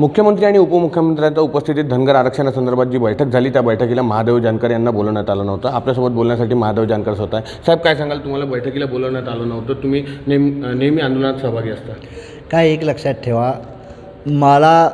मुख्यमंत्री आणि उपमुख्यमंत्र्यांच्या उपस्थितीत धनगर आरक्षणासंदर्भात जी बैठक झाली त्या बैठकीला महादेव जानकर यांना बोलवण्यात आलं नव्हतं. आपल्यासोबत बोलण्यासाठी महादेव जानकर स्वतः आहे साहेब काय सांगाल? तुम्हाला बैठकीला बोलवण्यात आलं नव्हतं. तुम्ही नेहमी नेहमी आंदोलनात सहभागी असता. काय एक लक्षात ठेवा. मला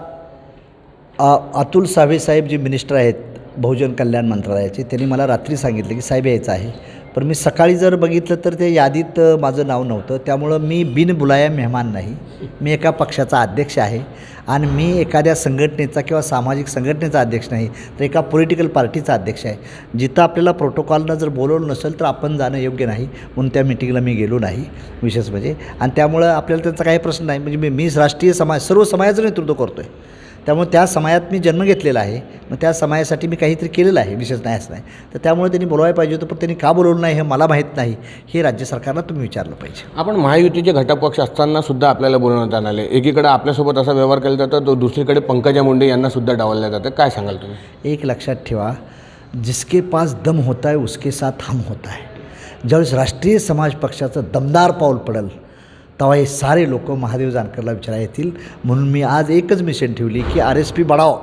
अतुल सावे साहेब जे मिनिस्टर आहेत बहुजन कल्याण मंत्रालयाचे त्यांनी मला रात्री सांगितलं की साहेब यायचं आहे. पण मी सकाळी जर बघितलं तर ते यादीत माझं नाव नव्हतं. त्यामुळं मी बिन बुलाया मेहमान नाही. मी एका पक्षाचा अध्यक्ष आहे आणि मी एखाद्या संघटनेचा किंवा सामाजिक संघटनेचा अध्यक्ष नाही तर एका पॉलिटिकल पार्टीचा अध्यक्ष आहे. जिथं आपल्याला प्रोटोकॉलनं जर बोलवलं नसेल तर आपण जाणं योग्य नाही. म्हणून त्या मिटिंगला मी गेलो नाही विशेष म्हणजे. आणि त्यामुळं आपल्याला त्यांचा काही प्रश्न नाही. म्हणजे मी मी राष्ट्रीय समाज सर्व समाजाचं नेतृत्व करतो आहे त्यामुळे त्या समाजात मी जन्म घेतलेला आहे. मग त्या समाजासाठी मी काहीतरी केलेलं आहे विशेष नाही असं नाही. तर त्यामुळे त्यांनी बोलवायला पाहिजे होतं पण त्यांनी का बोलवलं नाही हे मला माहीत नाही हे राज्य सरकारला तुम्ही विचारलं पाहिजे. आपण महायुतीचे घटक पक्ष असताना सुद्धा आपल्याला बोलवण्यात आले एकीकडे आपल्यासोबत असा व्यवहार केला जातो तो दुसरीकडे पंकजा मुंडे यांना सुद्धा डावललं जातं. काय सांगाल तुम्ही? एक लक्षात ठेवा जिसके पास दम होता है उसके साथ हम होता है ज्यावेळेस राष्ट्रीय समाज पक्षाचं दमदार पाऊल पडेल तेव्हा हे सारे लोक महादेव जानकरला विचारा येतील. म्हणून मी आज एकच मिशन ठेवली की आर एस पी बढाव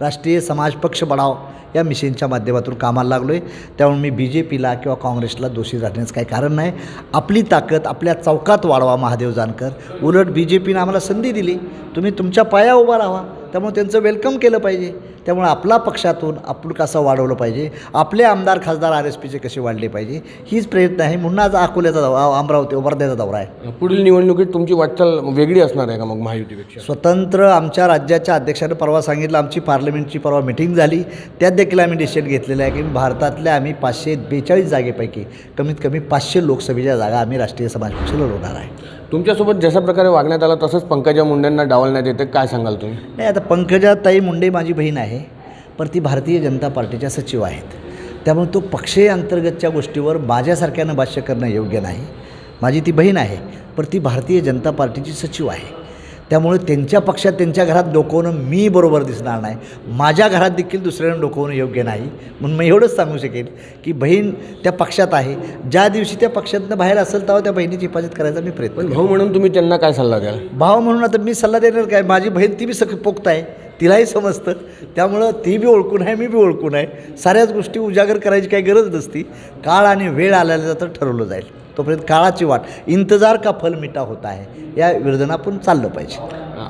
राष्ट्रीय समाज पक्ष बढाव. या मिशनच्या माध्यमातून कामाला लागलो आहे त्यामुळे मी बी जे पीला किंवा काँग्रेसला दोषी राहण्याचं काही कारण नाही. आपली ताकद आपल्या चौकात वाढवा महादेव जानकर. उलट बी जे पीनं आम्हाला संधी दिली. तुम्ही तुमच्या पाया उभा राहा. त्यामुळे त्यांचं वेलकम केलं पाहिजे. त्यामुळे आपला पक्षातून आपण कसं वाढवलं पाहिजे? आपले आमदार खासदार आर एस पीचे कसे वाढले पाहिजे? हीच प्रयत्न आहे. म्हणून आज अकोल्याचा दौरा अमरावती वर्ध्याचा दौरा आहे. पुढील निवडणुकीत तुमची वाटचाल वेगळी असणार आहे का मग महायुतीपेक्षा? स्वतंत्र आमच्या राज्याच्या अध्यक्षानं परवा सांगितलं आमची पार्लमेंटची परवा मिटिंग झाली. त्यात देखील आम्ही डिसिजन घेतलेलं आहे की भारतातल्या आम्ही पाचशे बेचाळीस जागेपैकी कमीत कमी पाचशे लोकसभेच्या जागा आम्ही राष्ट्रीय समाज पक्ष लढवणार आहे. तुमच्यासोबत जशा प्रकारे वागण्यात आलं तसंच पंकजा मुंडेंना डावलण्यात येते. काय सांगाल तुम्ही? नाही आता पंकजा ताई मुंडे माझी बहीण आहे. पण ती भारतीय जनता पार्टीच्या सचिव आहेत. त्यामुळे तो पक्षीय अंतर्गतच्या गोष्टीवर माझ्यासारख्यानं भाष्य करणं योग्य नाही. माझी ती बहीण आहे पण ती भारतीय जनता पार्टीची सचिव आहे. त्यामुळे त्यांच्या पक्षात त्यांच्या घरात डोकवणं मी बरोबर दिसणार नाही. माझ्या घरात देखील दुसऱ्यानं डोकवणं योग्य नाही. म्हणून मी एवढंच सांगू शकेल की बहीण त्या पक्षात आहे. ज्या दिवशी त्या पक्षातनं बाहेर असेल तेव्हा त्या बहिणीची हिफाजत करायचा मी प्रयत्न भाऊ म्हणून तुम्ही त्यांना काय सल्ला द्याल? भाव म्हणून आता मी सल्ला देणार काय? माझी बहीण ती बी सख पोक्त आहे तिलाही समजतं. त्यामुळं ती बी ओळखून आहे मी बी ओळखून आहे. साऱ्याच गोष्टी उजागर करायची काही गरज नसती. काळ आणि वेळ आल्याला तर ठरवलं जाईल. तोपर्यंत काळाची वाट इंतजार का फल मिठा होता आहे या विरोधानं आपण चाललं पाहिजे.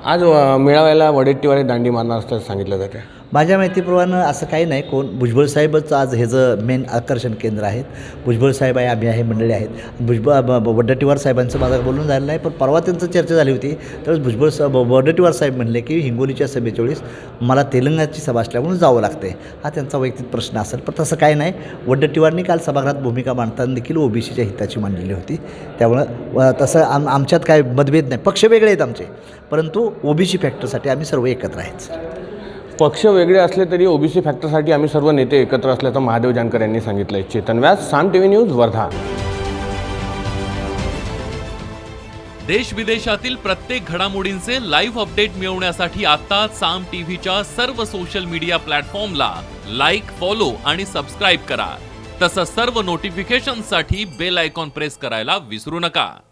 आज अ, मेळाव्याला वडेट्टीवारे दांडी मारणार असं सांगितलं जातं. माझ्या माहितीप्रमाणे असं काही नाही. कोण? भुजबळ साहेबच आज ह्याचं मेन आकर्षण केंद्र आहेत. भुजबळ साहेब आहे आम्ही आहे मंडळी आहेत. भुजबळ ब- साहेबांचं माझं बोलून झालं नाही पण परवा त्यांचं चर्चा झाली होती. त्यावेळेस भुजबळ साहेब वड्डेट्टीवार साहेब म्हणले की हिंगोलीच्या सभेच्या वेळेस मला तेलंगणाची सभा असल्यामुळे जावं लागते हा त्यांचा वैयक्तिक प्रश्न असेल. पण तसं काही नाही. वड्डेट्टीवारनी काल सभागृहात भूमिका मांडताना देखील ओबीसीच्या हिताची मांडलेली होती. त्यामुळं तसं आम आमच्यात काय मतभेद नाही. पक्ष वेगळे आहेत आमचे. परंतु ओबीसी फॅक्टरसाठी आम्ही सर्व एकत्र आहेत. पक्ष वेगळे असले तरी ओबीसी फॅक्टरसाठी आम्ही सर्व नेते एकत्र असल्याचं महादेव जानकर यांनी सांगितलं आहे चेतन व्यास साम टीव्ही न्यूज वर्धा. देश विदेशातील प्रत्येक घडामोडींचे लाईव्ह अपडेट मिळवण्यासाठी आता साम टीव्हीच्या सर्व सोशल मीडिया प्लॅटफॉर्मला लाईक फॉलो आणि सबस्क्राईब करा. तसंच सर्व नोटिफिकेशनसाठी बेल आयकॉन प्रेस करायला विसरू नका.